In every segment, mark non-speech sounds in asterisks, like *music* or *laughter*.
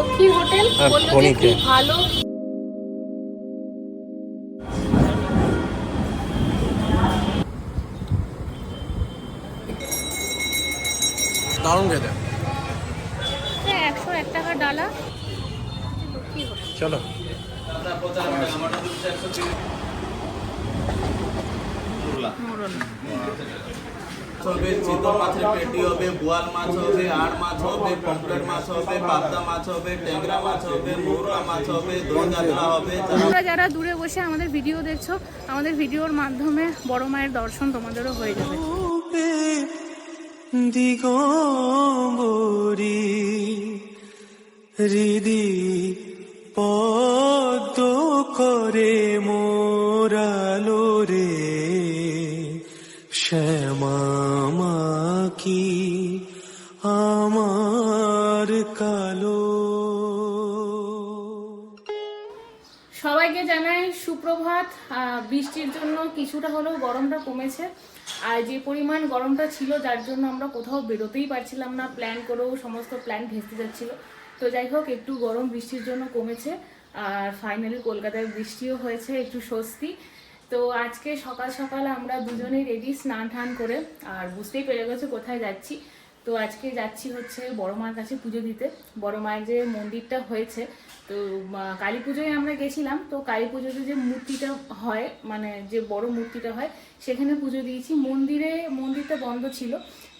Lakshmi hotel হ্যাঁ, বলল যে। খুব ভালো। দারুণ খেতে। একশো এক টাকা ডালা। চলো। মাছের পেটি হবে বোয়াল মাছ হবে আড় মাছ হবে মাছ হবে পাবদা মাছ হবে ট্যাংরা মাছ হবে মৌরা মাছ হবে তোমরা যারা দূরে বসে আমাদের ভিডিও দেখছ আমাদের ভিডিওর মাধ্যমে বড় মায়ের দর্শন তোমাদেরও হয়ে যাবে। দিগম্বরী হৃদি পদ্ম করে মোরালো কি আমার কালো। সবাইকে জানাই সুপ্রভাত। বৃষ্টির জন্য কিছুটা হলেও গরমটা কমেছে। আর যে পরিমাণ গরমটা ছিল, যার জন্য আমরা কোথাও বেরোতেই পারছিলাম না। প্ল্যান করেও সমস্ত প্ল্যান ভেস্তে যাচ্ছিল। তো যাই হোক, একটু গরম বৃষ্টির জন্য কমেছে। আর ফাইনালি কলকাতায় বৃষ্টিও হয়েছে, একটু স্বস্তি। তো আজকে সকাল সকাল আমরা দুজনেই রেডি স্নান টান করে, আর বুঝতেই পেরে গেছো কোথায় যাচ্ছি। তো আজকে যাচ্ছি হচ্ছে বড় মার কাছে পুজো দিতে। বড় মায়ের যে মন্দিরটা হয়েছে, তো কালী পুজোয় আমরা গেছিলাম। তো কালী পুজোতে যে মূর্তিটা হয় মানে যে বড় মূর্তিটা হয়, সেখানে পুজো দিয়েছি। মন্দিরে, মন্দিরটা বন্ধ ছিল,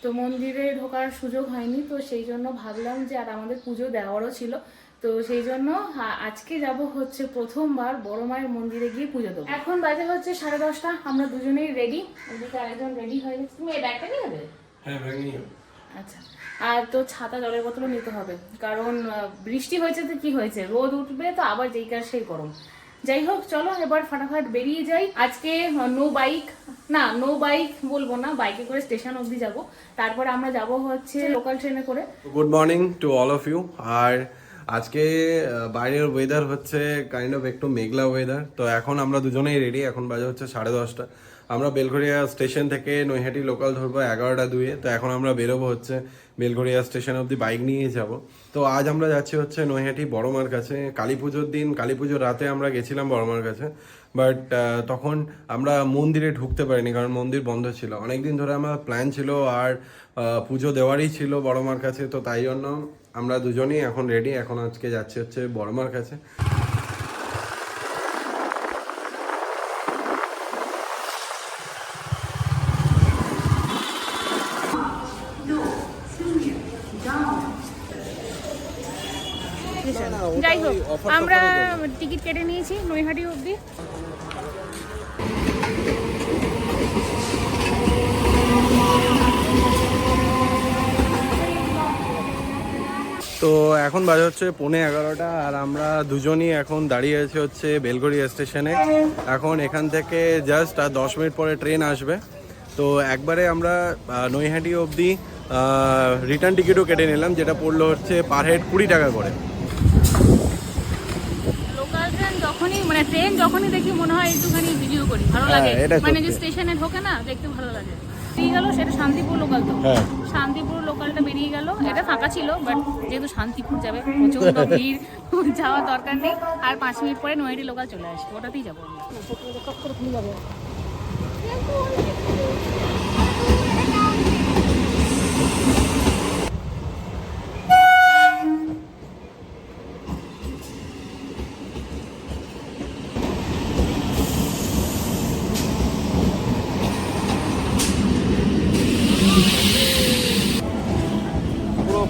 তো মন্দিরে ঢোকার সুযোগ হয়নি। তো সেই জন্য ভাবলাম যে আর আমাদের পুজো দেওয়ারও ছিল। তো সেই জন্য আজকে যাব হচ্ছে প্রথমবার বড় মায়ের মন্দিরে গিয়ে পুজো দেবো। এখন বাজে হচ্ছে সাড়ে দশটা আমরা দুজনেই রেডি ওদিকে আরেকজন রেডি হয়ে গেছে। তুমি এই ব্যাগটা নিয়ে যাবে? হ্যাঁ আচ্ছা। আর তো ছাতা জলের বোতলও নিতে হবে কারণ বৃষ্টি হয়েছে তো কি হয়েছে? রোদ উঠবে তো আবার যেই কার সেই গরম। যাই হোক চলো এবার ফাটাফাট বেরিয়ে যাই। আজকে নো বাইক না নো বাইক বলব না বাইকে করে স্টেশন অবধি যাব। তারপর আমরা যাব হচ্ছে লোকাল ট্রেনে করে। Good morning to all of you আর আজকে বাইরের ওয়েদার হচ্ছে কাইন্ড অফ একটু মেঘলা ওয়েদার তো এখন আমরা দুজনেই রেডি এখন বাজে হচ্ছে সাড়ে দশটা। আমরা বেলঘরিয়া স্টেশন থেকে নৈহাটি লোকাল ধরবো এগারোটা দুয়ে তো এখন আমরা বেরোবো হচ্ছে বেলঘরিয়া স্টেশন অবধি বাইক নিয়ে যাব। তো আজ আমরা যাচ্ছি হচ্ছে নৈহাটি বড়মার কাছে। কালী পুজোর দিন, কালী পুজোর রাতে আমরা গেছিলাম বড়মার কাছে। বাট তখন আমরা মন্দিরে ঢুকতে পারিনি কারণ মন্দির বন্ধ ছিল। অনেকদিন ধরে আমার প্ল্যান ছিল আর পুজো দেওয়ারই ছিল বড়মার কাছে। তো তাই জন্য আমরা দুজনেই এখন রেডি এখন আজকে যাচ্ছি হচ্ছে বড়মার কাছে। যাই হোক আমরা টিকিট কেটে নিয়েছি নৈহাটি অবধি। তো এখন বাজে হচ্ছে পৌনে এগারোটা আর আমরা দুজনই এখন দাঁড়িয়ে আছি হচ্ছে বেলঘরিয়া স্টেশনে। এখন এখান থেকে জাস্ট আর দশ মিনিট পরে ট্রেন আসবে। তো একবারে আমরা নৈহাটি অবধি রিটার্ন টিকিটও কেটে নিলাম যেটা পড়ল হচ্ছে পার হেড কুড়ি টাকা করে। যখনই মানে ট্রেন যখনই দেখি মনে হয় একটুখানি ভিডিও করি ভালো হ্যাঁ, লাগে। মানে যে স্টেশনে ঢোকে না দেখতে ভালো লাগে। গেল সেটা শান্তিপুর লোকাল তো। হ্যাঁ। শান্তিপুর লোকালটা বেরিয়ে গেল। এটা ফাঁকা ছিল বাট যেহেতু শান্তিপুর যাবে প্রচণ্ড *laughs* ভিড় যাওয়ার দরকার নেই। আর পাঁচ মিনিট পরে নৈহাটি লোকাল চলে আসবে ওটাতেই যাব আমরা পুরো ফাঁকা বাজে হচ্ছে এগারোটা পনেরো আমরা এই ঘণ্টা ঢুকবো এখান থেকে আর পঁচিশ মিনিটের মধ্যে আমরা নৈহাটি পৌঁছে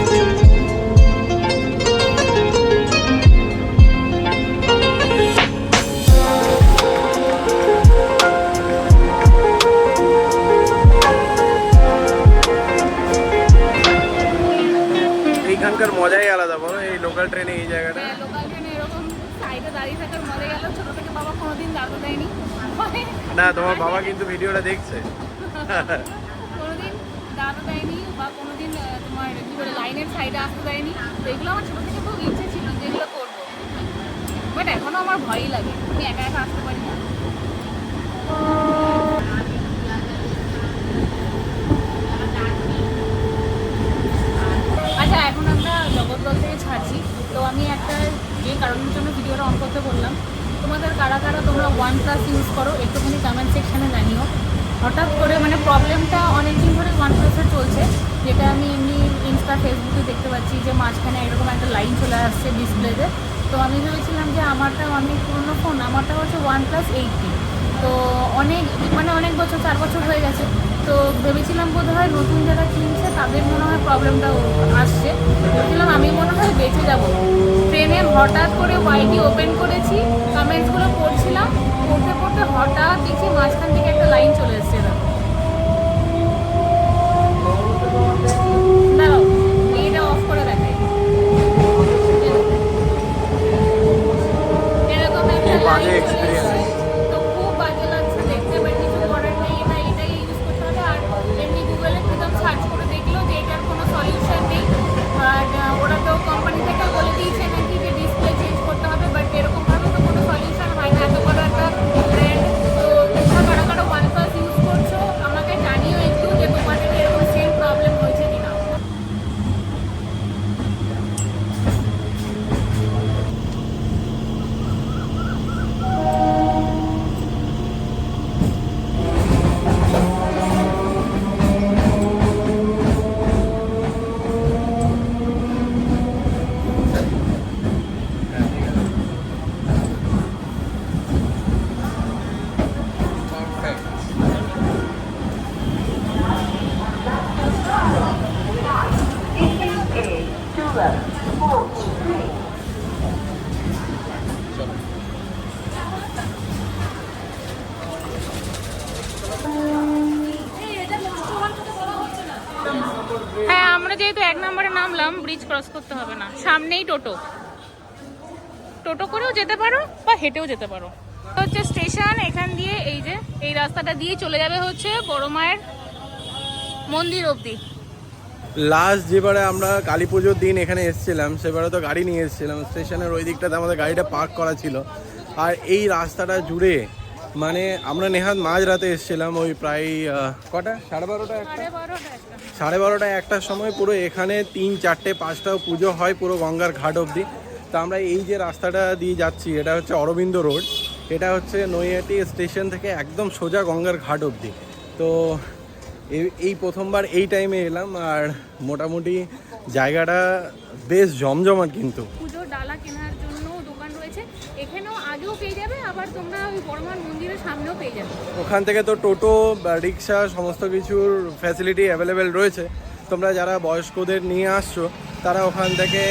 এইখানকার মজাই আলাদা বলো এই লোকাল ট্রেনে এই জায়গাটা। লোকাল ট্রেনে এরকম সাইডে দাঁড়িয়ে থাকার মজা গেল ছোট থেকে বাবা কোনোদিন দাঁড়াতে দেয়নি। না তোমার বাবা কিন্তু ভিডিওটা দেখছে। কোনোদিন দাঁড়াতে দেয়নি বা কোনোদিন তোমার কি বলে লাইনের সাইডে আসতে দেয়নি। তো এগুলো আমার ছোট থেকে খুব ইচ্ছে ছিল যে এগুলো করব। বাট এখনও আমার ভয়ই লাগে। আমি একা একা আসতে পারি না। আচ্ছা এখন আমরা জগৎদল থেকে ছাড়ছি। তো আমি একটা যে কারণের জন্য ভিডিওটা অন করতে বললাম, তোমাদের কারা কারা তোমরা ওয়ান প্লাস ইউজ করো, একটুখানি কমেন্ট সেকশনে জানিও। হঠাৎ করে মানে প্রবলেমটা অনেক দিন ধরে ওয়ান প্লাসের চলছে, যেটা আমি এমনি ইনস্টা ফেসবুকে দেখতে পাচ্ছি যে মাঝখানে এরকম একটা লাইন চলে আসছে ডিসপ্লেতে তো। আমি ভেবেছিলাম যে আমারটা, অনেক পুরনো ফোন আমারটা হচ্ছে ওয়ান প্লাস এইটটি তো অনেক মানে অনেক বছর, চার বছর হয়ে গেছে। তো ভেবেছিলাম বোধ হয় নতুন যারা কিনছে তাদের মনে হয় প্রবলেমটা আসছে। ভেবেছিলাম আমি মনে হয় বেঁচে যাব। ট্রেনে হঠাৎ করে ওয়াইটি ওপেন করেছি কমেন্টসগুলো পড়ছিলাম পড়তে পড়তে হঠাৎ দেখি মাঝখান থেকে একটা লাইন চলে এসছে এরকম। হ্যাঁ আমরা যেহেতু এক নম্বরে নামলাম ব্রিজ ক্রস করতে হবে না। সামনেই টোটো। টোটো করেও যেতে পারো বা হেঁটেও যেতে পারো। হচ্ছে স্টেশন, এখান দিয়ে এই যে এই রাস্তাটা দিয়ে চলে যাবে হচ্ছে বড় মায়ের মন্দির অবধি। লাস্ট যেবারে আমরা কালী পুজোর দিন এখানে এসেছিলাম সেবারে তো গাড়ি নিয়ে এসেছিলাম। স্টেশনের ওই দিকটাতে আমাদের গাড়িটা পার্ক করা ছিল। আর এই রাস্তাটা জুড়ে মানে আমরা নেহাত মাঝ রাতে এসেছিলাম ওই প্রায় কটা? সাড়ে বারোটা একটা? সাড়ে বারোটা একটার সময় পুরো এখানে তিন চারটে পাঁচটাও পুজো হয় পুরো গঙ্গার ঘাট অবধি। তো আমরা এই যে রাস্তাটা দিয়ে যাচ্ছি এটা হচ্ছে অরবিন্দ রোড। এটা হচ্ছে নৈহাটি স্টেশন থেকে একদম সোজা গঙ্গার ঘাট অবধি। তো এই- এই প্রথমবার এই টাইমে এলাম আর মোটামুটি জায়গাটা বেশ জমজমাট কিন্তু। পুজোর ডালা কেনার জন্য দোকান রয়েছে। এখানেও আগেও পেয়ে যাবে আবার তোমরা ওই বড়মান মন্দিরের সামনেও পেয়ে যাবে। ওখান থেকে তো টোটো বা রিক্সা সমস্ত কিছুর ফ্যাসিলিটি অ্যাভেলেবেল রয়েছে। তোমরা যারা বয়স্কদের নিয়ে আসছো তারা ওখান থেকে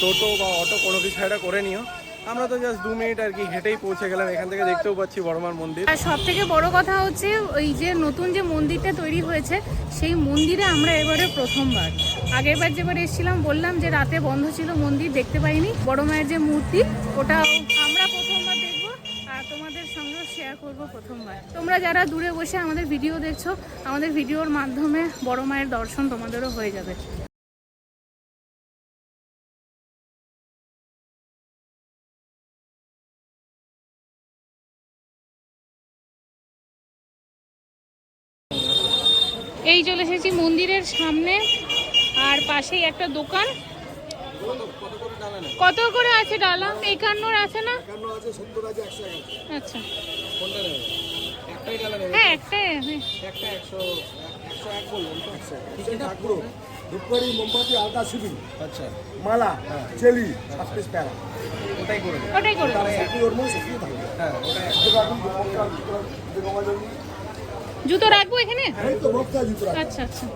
টোটো বা অটো কোনো কিছু একটা করে নিও। আমরা তো জাস্ট দু মিনিট আর কি হেঁটেই পৌঁছে গেলাম, এখান থেকে দেখতেও পাচ্ছি বড়মার মন্দির। আর সব থেকে বড় কথা হচ্ছে, ওই যে নতুন যে মন্দিরটা তৈরি হয়েছে, সেই মন্দিরে আমরা এবারে প্রথমবার। আগেরবার যেবার এসেছিলাম, বললাম যে রাতে বন্ধ ছিল, মন্দির দেখতে পাইনি। বড় মায়ের যে মূর্তি ওটাও আমরা প্রথমবার দেখব, আর তোমাদের সঙ্গেও শেয়ার করব প্রথমবার। তোমরা যারা দূরে বসে আমাদের ভিডিও দেখছ, আমাদের ভিডিওর মাধ্যমে বড় মায়ের দর্শন তোমাদেরও হয়ে যাবে। এই চলে এসেছি মন্দিরের সামনে আর পাশেই একটা দোকান। কত করে আছে ডালা? একান্নর আছে না? আচ্ছা। হ্যাঁ একটাই হ্যাঁ। মোমবাতি আলতা আচ্ছা মালা চেলি সাত পিস প্যারা ওটাই করে ওটাই করে দেবো। ওর মধ্যে হ্যাঁ ওটাই। জুতো রাখব এখানে? আচ্ছা আচ্ছা।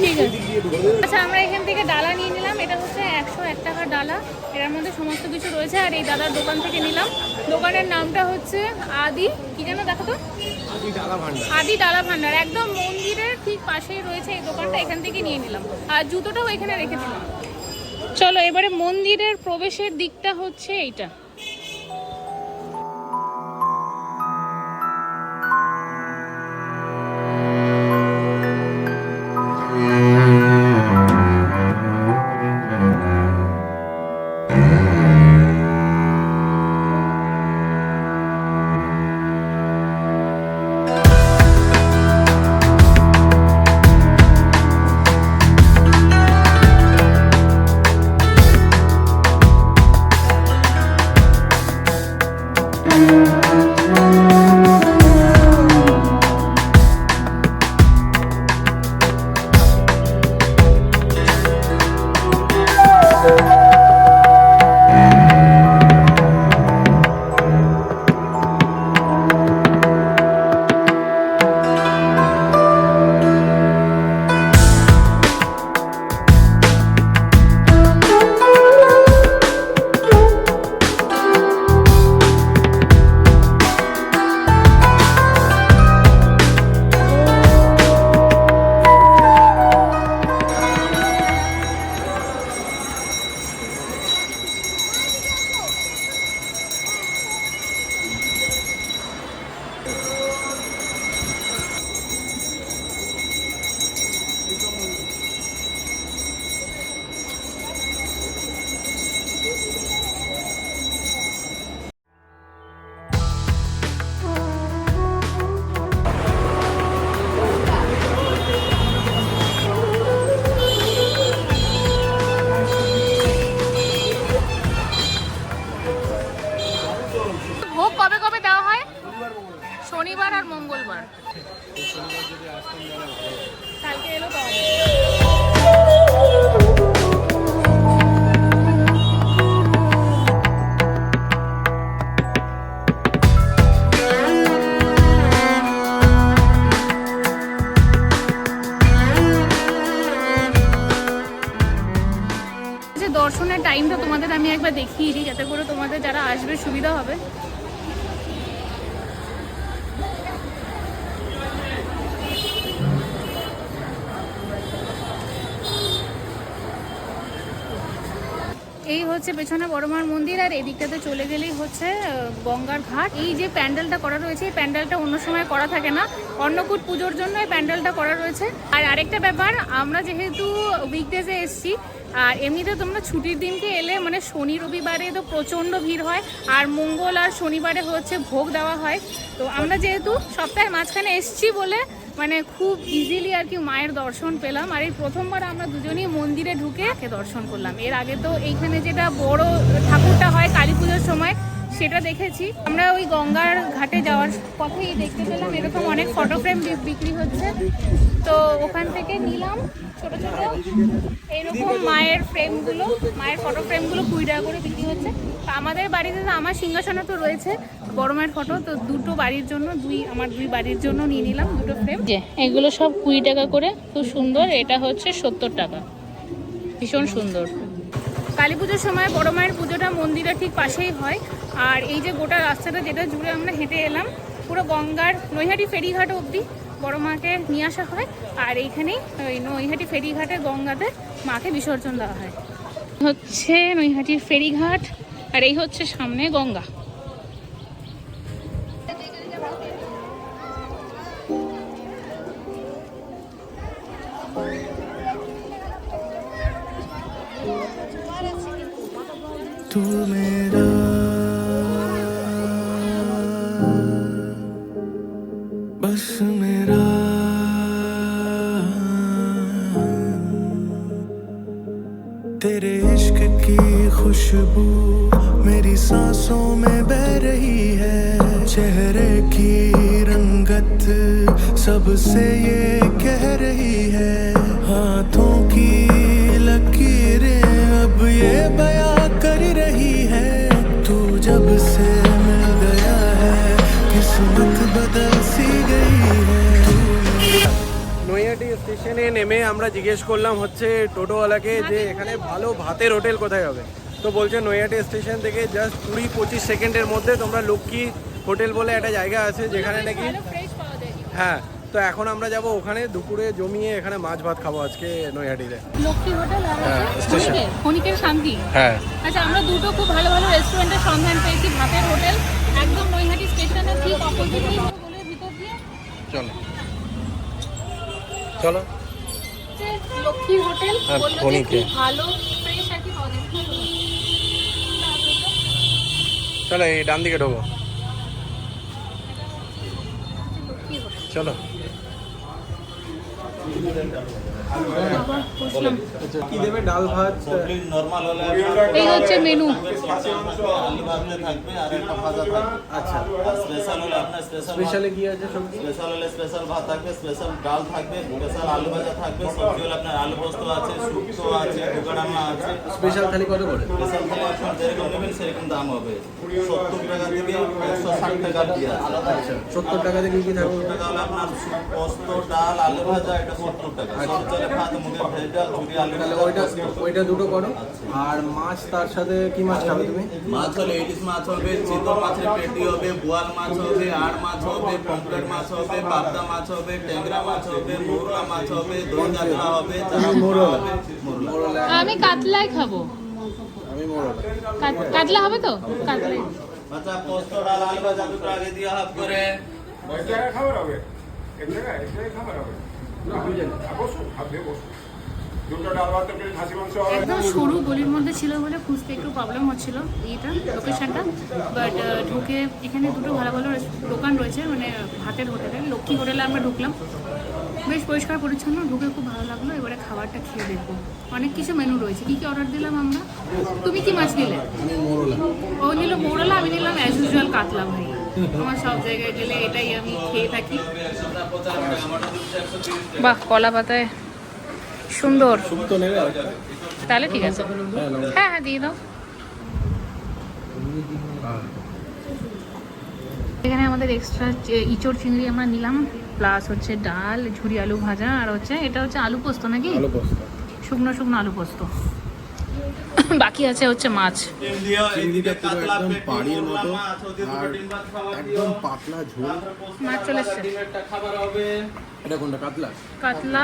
ঠিক আছে। আচ্ছা আমরা এখান থেকে ডালা নিয়ে নিলাম। এটা হচ্ছে একশো এক টাকার ডালা। এটার মধ্যে সমস্ত কিছু রয়েছে। আর এই দাদার দোকান থেকে নিলাম। দোকানের নামটা হচ্ছে আদি কি যেন দেখো তো আদি ডালা ভান্ডার। আদি ডালা ভান্ডার। একদম মন্দিরের ঠিক পাশেই রয়েছে এই দোকানটা, এখান থেকে নিয়ে নিলাম। আর জুতোটাও এখানে রেখে দিলাম। চলো, এবারে মন্দিরের প্রবেশের দিকটা হচ্ছে এইটা। পাওয়া দর্শনের টাইমটা তোমাদের আমি একবার দেখিয়ে দিই, যাতে করে তোমাদের যারা আসবে সুবিধা হবে। হচ্ছে পেছনে বড়মার মন্দির আর এদিকটাতে চলে গেলেই হচ্ছে গঙ্গার ঘাট। এই যে প্যান্ডেলটা করা রয়েছে, এই প্যান্ডেলটা অন্য সময় করা থাকে না। অন্নকূট পুজোর জন্য এই প্যান্ডেলটা করা রয়েছে। আর আরেকটা ব্যাপার, আমরা যেহেতু উইকডেজে এসছি, আর এমনিতে তোমরা ছুটির দিনকে এলে মানে শনি, রবিবারে তো প্রচণ্ড ভিড় হয়, আর মঙ্গল আর শনিবারে হচ্ছে ভোগ দেওয়া হয়। তো আমরা যেহেতু সপ্তাহের মাঝখানে এসছি বলে মানে খুব ইজিলি আর কি মায়ের দর্শন পেলাম। আর এই প্রথমবার আমরা দুজনেই মন্দিরে ঢুকে দর্শন করলাম। এর আগে তো এইখানে যেটা বড় ঠাকুরটা হয় কালী পুজোর সময় সেটা দেখেছি। আমরা ওই গঙ্গার ঘাটে যাওয়ার পথেই দেখতে পেলাম এরকম অনেক ফটো ফ্রেম বিক্রি হচ্ছে। তো ওখান থেকে নিলাম ছোট ছোট। এইরকম মায়ের ফ্রেমগুলো মায়ের ফটো ফ্রেমগুলো কুড়ি টাকা করে বিক্রি হচ্ছে। তো আমাদের বাড়িতে তো আমার সিংহাসনে তো রয়েছে বড় মায়ের ফটো তো দুটো বাড়ির জন্য দুই আমার দুই বাড়ির জন্য নিয়ে নিলাম দুটো ফ্রেম যে এগুলো সব কুড়ি টাকা করে খুব সুন্দর এটা হচ্ছে সত্তর টাকা। ভীষণ সুন্দর। কালী পুজোর সময় বড় মায়ের পুজোটা মন্দিরের ঠিক পাশেই হয়। আর এই যে গোটা রাস্তাটা যেটা জুড়ে আমরা হেঁটে এলাম পুরো গঙ্গার নৈহাটি ফেরিঘাট অবধি বড় মাকে নিয়ে আসা হয় আর এইখানেই ওই নৈহাটি ফেরিঘাটে গঙ্গাতে মাকে বিসর্জন দেওয়া হয় হচ্ছে নৈহাটির ফেরিঘাট আর এই হচ্ছে সামনে গঙ্গা तू मेरा खुशबू मेरी सांसों में बह रही है चेहरे की रंगत सबसे ये कह रही है हाथों की लकीरें अब ये बयां कर रही है तू जब से मिल गया है किस्मत बदल सी गई है तू নৈহাটি স্টেশনে নেমে আমরা জিজ্ঞেস করলাম হচ্ছে টোটোওয়ালাকে যে এখানে ভালো ভাতের হোটেল কোথায় হবে তো বলছে নৈহাটি স্টেশন থেকে জাস্ট কুড়ি পঁচিশ সেকেন্ডের মধ্যে তোমরা লক্ষ্মী হোটেল বলে একটা জায়গা আছে যেখানে নাকি হ্যাঁ তো এখন আমরা যাব ওখানে দুপুরে জমিয়ে এখানে মাছ ভাত খাব আজকে নৈহাটিতে। লক্ষ্মী হোটেল আর হ্যাঁ, শান্তি। হ্যাঁ। আচ্ছা আমরা দুটো খুব ভালো ভালো রেস্টুরেন্টের সন্ধান পেয়েছি ভাতের হোটেল একদম নৈহাটি স্টেশনের ঠিক অপোজিটেই হোটেলের ভিতর দিয়ে। চলো। চলো। লক্ষ্মী হোটেল ভালো। চলো এই ডান দিকে ঢোকো। চলো। কি দেবে? ডাল ভাত? সবজি হলে এই হচ্ছে মেনু আলু থাকবে আর একটা ভাজা থাকবে। আচ্ছা। স্পেশাল হলে আপনার স্পেশাল স্পেশালে কি আছে সবজি? স্পেশাল হলে স্পেশাল ভাত থাকবে স্পেশাল ডাল থাকবে স্পেশাল আলু ভাজা থাকবে সবজি হলে আপনার আলু পোস্ত আছে শুক্তো আছে ঢোকাডামা আছে। স্পেশাল থালি কত করে? স্পেশাল থালি আপনার যেরকম নেবেন সেরকম দাম হবে। সত্তর টাকা থেকে একশো ষাট টাকা দিয়ে আছে। সত্তর টাকাতে কি কি থাকবে? টাকা হলে আপনার পোস্ত ডাল আলু ভাজা এটা তাহলে ওইটা ওইটা দুটো করো। আর মাছ তার সাথে কি মাছ খাবে তুমি? মাছ হলে ইলিশ মাছ হবে চিতল মাছের পেটি হবে বোয়াল মাছ হবে আড় মাছ হবে পমফ্রেট মাছ হবে পাবদা মাছ হবে ট্যাংরা মাছ হবে মৌরলা মাছ হবে দই কাতলা হবে মোরলা। আমি কাতলাই খাব। আমি কাত- কাতলা হবে তো? কাতলাই। আচ্ছা পোস্ত ডাল আলু ভাজা দুটো আগে দিয়ে হাফ করে। খাবার হবে। এক জায়গায় এক জায়গায় খাবার হবে। না একদম সরু গলির মধ্যে ছিল বলে খুঁজতে একটু প্রবলেম হচ্ছিল এইটা লোকেশনটা বাট ঢুকে এখানে দুটো ভালো ভালো দোকান রয়েছে মানে ভাতের হোটেলে লক্ষ্মী হোটেলে আমরা ঢুকলাম। বেশ পরিষ্কার পরিচ্ছন্ন ঢুকে খুব ভালো লাগল। এবারে খাবারটা খেয়ে দেখব। অনেক কিছু মেনু রয়েছে। কী কী অর্ডার দিলাম আমরা? তুমি কি মাছ নিলে? ও নিল মৌরলা আমি নিলাম অ্যাজ ইউজুয়াল কাতলা ভাই। আমার সব জায়গায় গেলে এটাই আমি খেয়ে থাকি। বাহ কলা পাতায় সুন্দর। তাহলে ঠিক আছে। হ্যাঁ হ্যাঁ দিয়ে দাও। এখানে আমাদের এক্সট্রা ইচড় চিংড়ি আমরা নিলাম প্লাস হচ্ছে ডাল ঝুরি আলু ভাজা আর হচ্ছে এটা হচ্ছে আলু পোস্ত নাকি? পোস্ত। শুকনো শুকনো আলু পোস্ত। *laughs* বাকি আছে হচ্ছে মাছ। ডিম চিংড়িটা পুরো একদম পাড়ির মতো আর একদম পাতলা ঝোল। মাছ চলে এসছে। ডিমেরটা খাবার হবে। এটা কোনটা কাতলা? কাতলা।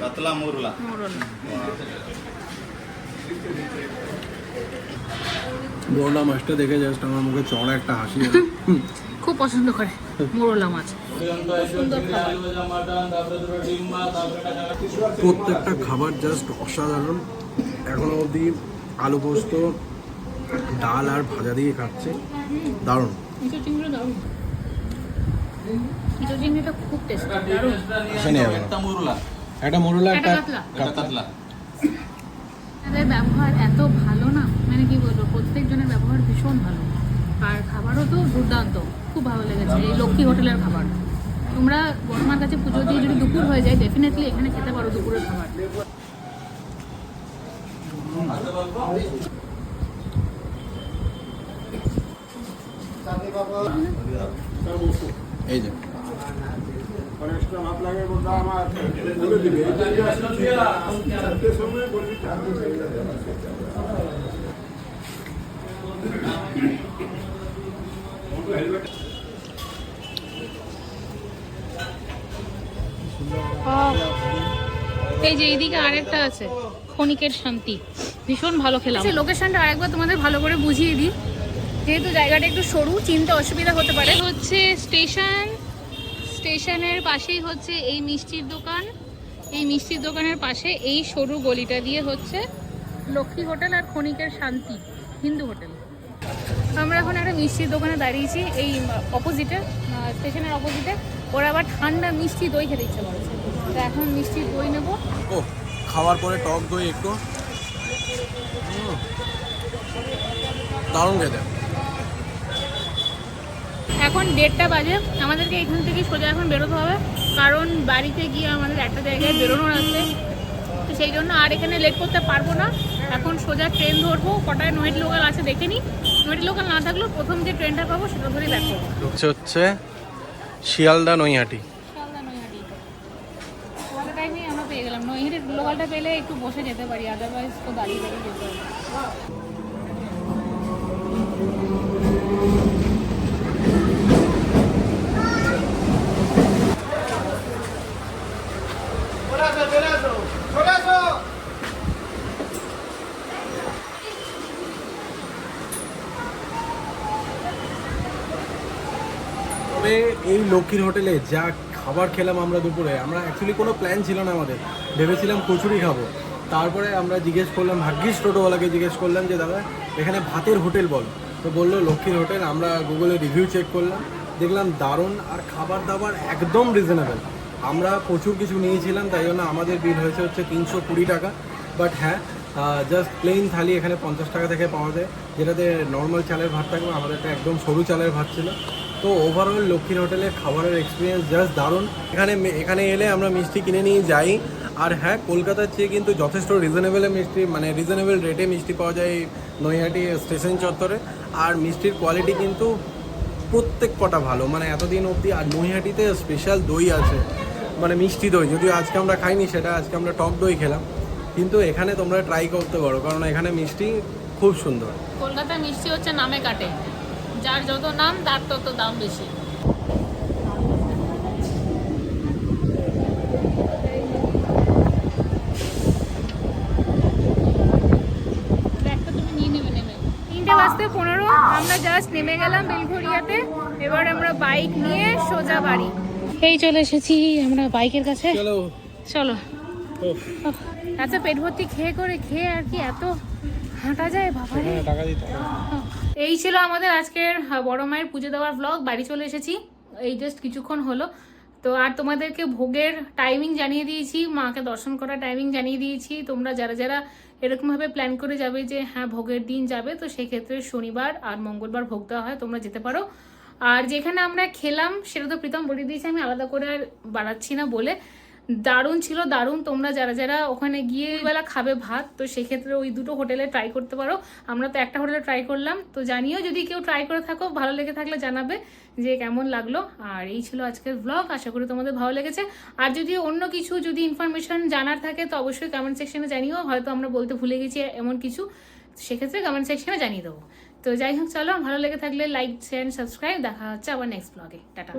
কাতলা মোরলা। মোরল। মোরলা। মাছটা দেখে জাস্ট আমার মুখে চড়া একটা হাসি *laughs* খুব পছন্দ করে মোরলা মাছ। প্রত্যেকটা খাবার জাস্ট অসাধারণ। এখনও অবধি আলু পোস্ত ডাল আর ভাজা দিয়ে খাচ্ছে দারুণ। একটা মোরলা। একটা কাতলা একটা কাতলা। তাদের ব্যবহার এত ভালো না মানে কি বলব প্রত্যেকজনের ব্যবহার ভীষণ ভালো। আর খাবারও তো দুর্দান্ত খুব ভালো লেগেছে এই লক্ষ্মী হোটেলের খাবার। তোমরা বড়মার কাছে পুজো দিয়ে যদি দুপুর হয়ে যায় ডেফিনেটলি এখানে খেতে পারো দুপুরের খাবার। এই যে। এই যে এইদিকে আরেকটা আছে ক্ষণিকের শান্তি। ভীষণ ভালো খেলাম। লোকেশনটা আরেকবার তোমাদের ভালো করে বুঝিয়ে দিই। যেহেতু জায়গাটা একটু সরু চিনতে অসুবিধা হতে পারে। হচ্ছে স্টেশন। স্টেশনের পাশেই হচ্ছে এই মিষ্টির দোকান। এই মিষ্টির দোকানের পাশে এই সরু গলিটা দিয়ে হচ্ছে লক্ষ্মী হোটেল আর ক্ষণিকের শান্তি হিন্দু হোটেল। আমরা এখন একটা মিষ্টির দোকানে দাঁড়িয়েছি এই অপোজিটে স্টেশনের অপোজিটে ওরা আবার ঠান্ডা মিষ্টি দই খেতে ইচ্ছে করেছে। তো এখন মিষ্টির দই নেব। ও খাওয়ার পরে টক দই একটু। দারুণ খেতে। এখন দেড়টা বাজে আমাদেরকে এখান থেকে সোজা এখন বেরোতে হবে কারণ বাড়িতে গিয়ে আমাদের একটা জায়গায় বেরোনোর আছে। তো সেই জন্য আর এখানে লেট করতে পারব না। এখন সোজা ট্রেন ধরবো কটায় নয়টি লোকাল আছে দেখে নিই। নয়টি লোকাল না থাকলেও প্রথম যে ট্রেনটা পাবো সেটা ধরেই হচ্ছে হচ্ছে শিয়ালদা নৈহাটি। লোকালটা পেলে একটু বসে যেতে পারি আদারওয়াইজ তো দাঁড়িয়ে দাঁড়িয়ে যেতে পারি এই লক্ষ্মীর হোটেলে যা খাবার খেলাম আমরা দুপুরে। আমরা অ্যাকচুয়ালি কোনো প্ল্যান ছিল না আমাদের। ভেবেছিলাম কচুরি খাব। তারপরে আমরা জিজ্ঞেস করলাম, ভাগ্যিস টোটোওয়ালাকে জিজ্ঞেস করলাম যে, দাদা, এখানে ভাতের হোটেল বল। তো বলল, লক্ষ্মীর হোটেল। আমরা গুগলে রিভিউ চেক করলাম। দেখলাম দারুণ আর খাবার দাবার একদম রিজনেবল আমরা প্রচুর কিছু নিয়েছিলাম, তাই জন্য আমাদের বিল হয়েছে হচ্ছে তিনশো কুড়ি টাকা। বাট হ্যাঁ জাস্ট প্লেন থালি এখানে পঞ্চাশ টাকা থেকে পাওয়া যায়। যেটাতে নর্মাল চালের ভাত থাকবে, আমাদেরটা একদম সরু চালের ভাত ছিল। তো ওভারঅল লক্ষ্মীর হোটেলের খাবারের এক্সপিরিয়েন্স জাস্ট দারুণ। এখানে এখানে এলে আমরা মিষ্টি কিনে নিয়ে যাই। আর হ্যাঁ কলকাতার চেয়ে কিন্তু যথেষ্ট রিজনেবলে মিষ্টি মানে রিজনেবল রেটে মিষ্টি পাওয়া যায় নৈহাটি স্টেশন চত্বরে। আর মিষ্টির কোয়ালিটি কিন্তু প্রত্যেক কটা ভালো। মানে এতদিন অবধি আর নৈহাটিতে স্পেশাল দই আছে। মানে মিষ্টি দই। যদিও আজকে আমরা খাইনি, সেটা আজকে আমরা টক দই খেলাম। কিন্তু এখানে তোমরা ট্রাই করতে পারো। কারণ এখানে মিষ্টি খুব সুন্দর। কলকাতার মিষ্টি হচ্ছে নামে কাটে। যার যত নাম তার তত দাম বেশি। বাজতে পনেরো আমরা জাস্ট নেমে গেলাম বেলঘরিয়াতে এবার আমরা বাইক নিয়ে সোজা বাড়ি। এই চলে এসেছি আমরা বাইকের কাছে। চলো। চলো। আচ্ছা পেট ভর্তি খেয়ে করে খেয়ে আর কি এত হাঁটা যায় বাবা। টাকা দিতে এই ছিল আমাদের আজকের বড় মায়ের পুজো দেওয়ার ব্লগ বাড়ি চলে এসেছি। এই জাস্ট কিছুক্ষণ হলো। তো আর তোমাদেরকে ভোগের টাইমিং জানিয়ে দিয়েছি, মাকে দর্শন করার টাইমিং জানিয়ে দিয়েছি। তোমরা যারা যারা এরকমভাবে প্ল্যান করে যাবে যে হ্যাঁ ভোগের দিন যাবে, তো সেক্ষেত্রে শনিবার আর মঙ্গলবার ভোগ দেওয়া হয়, তোমরা যেতে পারো। আর যেখানে আমরা খেলাম, সেটা তো প্রীতম বলে দিয়েছি, আমি আলাদা করে আর বাড়াচ্ছি না বলে। দারুণ ছিল, দারুণ। তোমরা যারা যারা ওখানে গিয়ে বেলা খাবে ভাত, তো সেক্ষেত্রে ওই দুটো হোটেলে ট্রাই করতে পারো। আমরা তো একটা হোটেলে ট্রাই করলাম। তো জানিও যদি কেউ ট্রাই করে থাকো, ভালো লেগে থাকলে জানাবে যে কেমন লাগল। আর এই ছিল আজকের ব্লগ আশা করি তোমাদের ভালো লেগেছে। আর যদি অন্য কিছু, যদি ইনফরমেশন জানার থাকে, তো অবশ্যই কমেন্ট সেকশনে জানিও। হয়তো আমরা বলতে ভুলে গেছি এমন কিছু। সেক্ষেত্রে কমেন্ট সেকশনে জানিয়ে দেবো। তো যাই হোক, চলো, ভালো লেগে থাকলে লাইক শেয়ার সাবস্ক্রাইব দেখা হচ্ছে আবার নেক্সট ব্লগে টাটা।